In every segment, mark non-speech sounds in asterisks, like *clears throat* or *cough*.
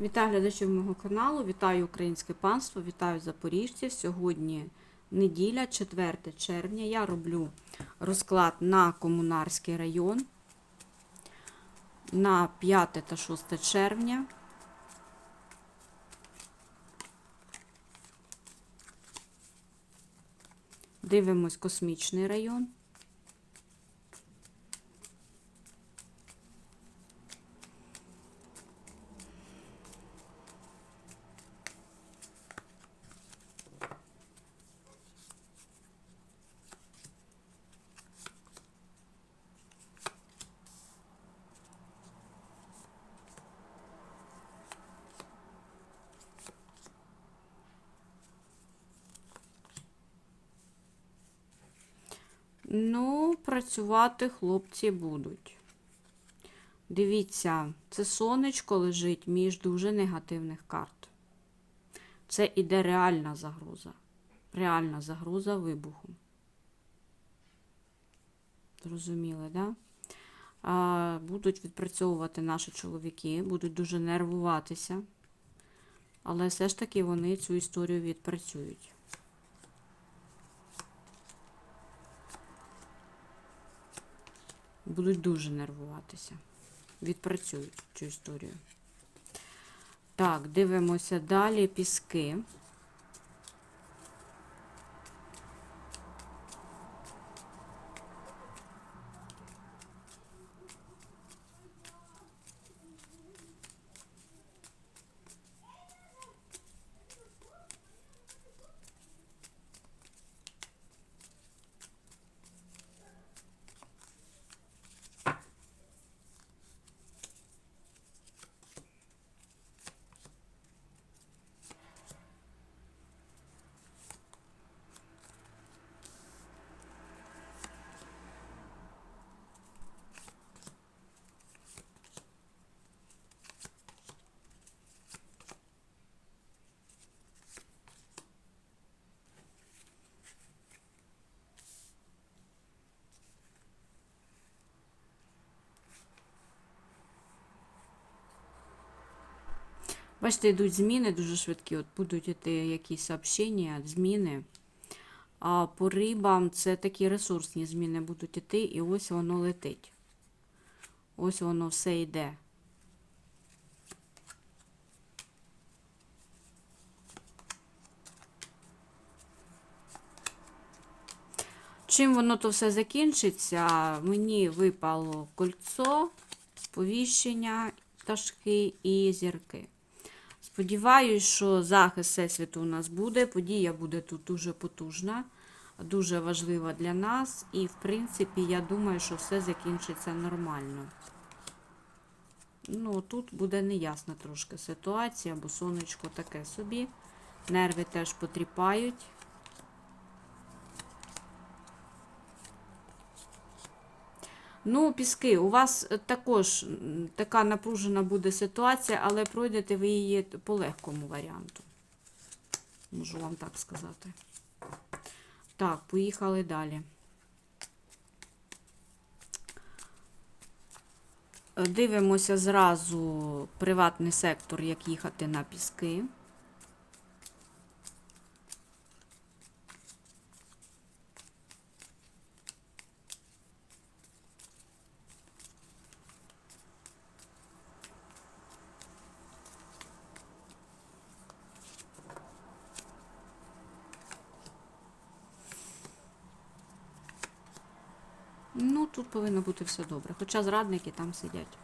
Вітаю глядачів мого каналу, вітаю українське панство, вітаю запоріжців. Сьогодні неділя, 4 червня. Я роблю розклад на Комунарський район на 5 та 6 червня. Дивимось космічний район. Ну, працювати хлопці будуть. Дивіться, це сонечко лежить між дуже негативних карт. Це іде реальна загроза. Реальна загроза вибуху. Зрозуміли, да? А, будуть відпрацьовувати наші чоловіки, будуть дуже нервуватися. Але все ж таки вони цю історію відпрацюють. Будуть дуже нервуватися. Відпрацюють цю історію. Так, дивимося далі піски. Бачите, йдуть зміни дуже швидкі. От будуть йти якісь сообщення, зміни. А по рибам це такі ресурсні зміни будуть йти, і ось воно летить. Ось воно все йде. Чим воно то все закінчиться? Мені випало кольцо, сповіщення, пташки і зірки. Сподіваюсь, що захист Всесвіту у нас буде. Подія буде тут дуже потужна, дуже важлива для нас. І, в принципі, я думаю, що все закінчиться нормально. Ну, тут буде неясна трошки ситуація, бо сонечко таке собі. Нерви теж потріпають. Ну, піски, у вас також така напружена буде ситуація, але пройдете ви її по легкому варіанту. Можу вам так сказати. Так, поїхали далі. Дивимося зразу приватний сектор, як їхати на піски. Тут повинно бути все добре. Хоча зрадники там сидять.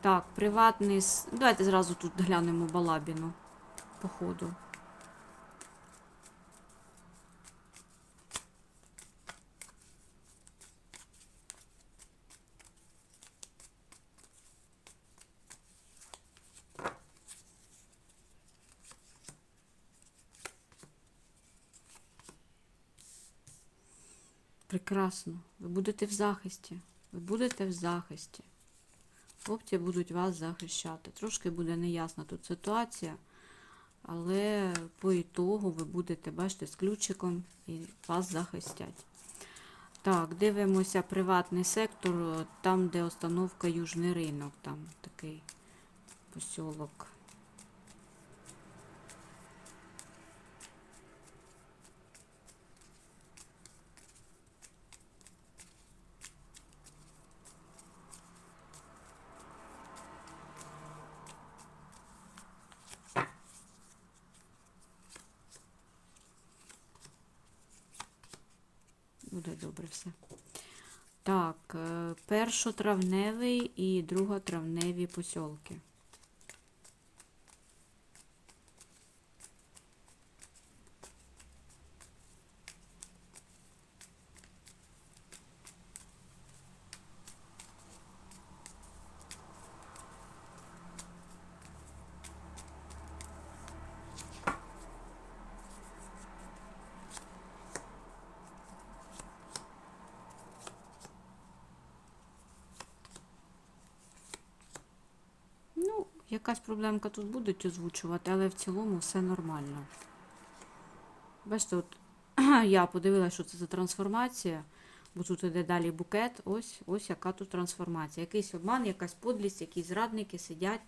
Так, приватний. Давайте зразу тут глянемо балабіну по Прекрасно. Ви будете в захисті. Ви будете в захисті. Хлопці будуть вас захищати. Трошки буде неясна тут ситуація, але по ітогу ви будете, бачите, з ключиком і вас захистять. Так, дивимося приватний сектор, там, де остановка Южний ринок, там такий посілок. Буде добре все. Так, е, першотравневий і друготравневі посілки. Ну, якась проблемка тут будуть озвучувати, але в цілому все нормально. Бачите, от *clears throat* я подивилася, що це за трансформація, бо тут іде далі букет. Ось, ось яка тут трансформація. Якийсь обман, якась подлість, якісь зрадники сидять.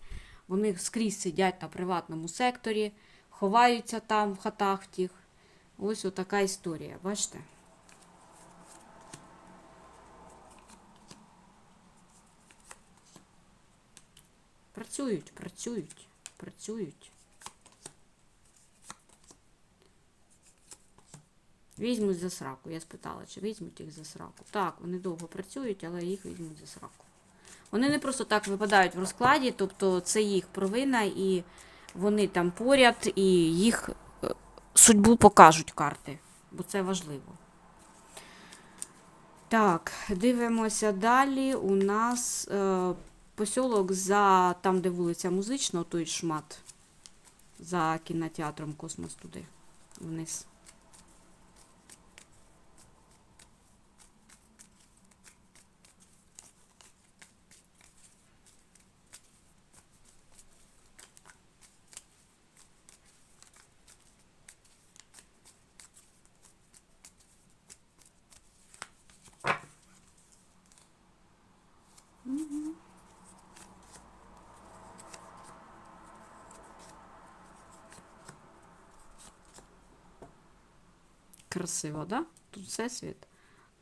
Вони скрізь сидять на приватному секторі, ховаються там в хатах в тих. Ось отака історія, бачите? Працюють, працюють, працюють. Візьмуть за сраку. Я спитала, чи візьмуть їх за сраку. Так, вони довго працюють, але їх візьмуть за сраку. Вони не просто так випадають в розкладі, тобто це їх провина, і вони там поряд, і їх е, судьбу покажуть карти, бо це важливо. Так, дивимося далі. У нас е, посілок за там, де вулиця Музична, той шмат. За кінотеатром Космос туди, вниз. Красиво, да? Тут всесвіт.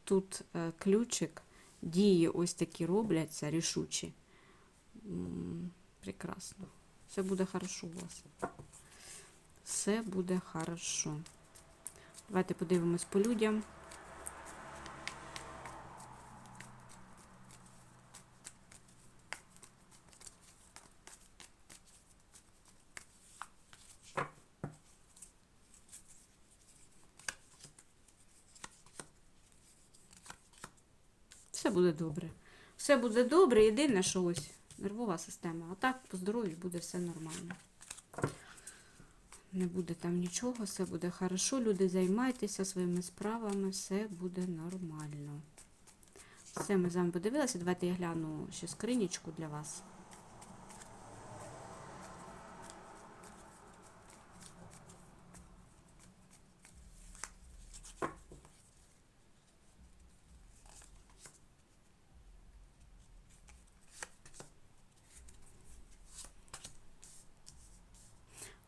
Тут е, ключик, дії ось такі робляться, рішучі. Прекрасно. Все буде хорошо у вас. Все буде хорошо. Давайте подивимось по людям. Все буде добре. Все буде добре. Єдине, що ось нервова система. А так, по здоров'ю буде все нормально. Не буде там нічого, все буде хорошо. Люди, займайтеся своїми справами, все буде нормально. Все, ми з вами подивилися. Давайте я гляну ще скринічку для вас.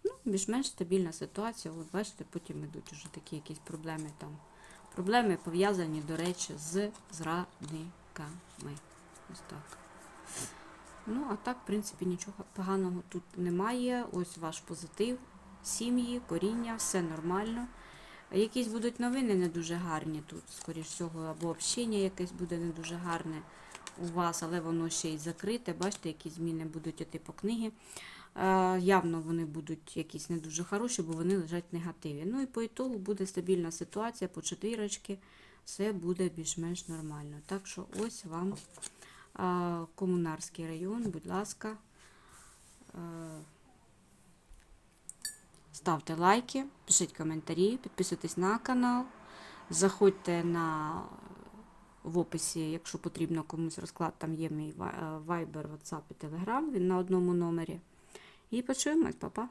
Ну, більш-менш стабільна ситуація. От бачите, потім йдуть уже такі якісь проблеми там. Проблеми пов'язані, до речі, з зрадниками. Ось так. Ну, а так, в принципі, нічого поганого тут немає. Ось ваш позитив, сім'ї, коріння, все нормально. Якісь будуть новини не дуже гарні тут, скоріш всього, або общення якесь буде не дуже гарне у вас, але воно ще й закрите. Бачите, які зміни будуть іти по книги. Явно вони будуть якісь не дуже хороші, бо вони лежать в негативі. Ну і по ітогу буде стабільна ситуація, по чотирочки, все буде більш-менш нормально. Так що ось вам комунарський район, будь ласка. Ставте лайки, пишіть коментарі, підписуйтесь на канал, заходьте на в описі, якщо потрібно комусь розклад, там є мій Viber, WhatsApp і Telegram, він на одному номері. І почуємось, па-па.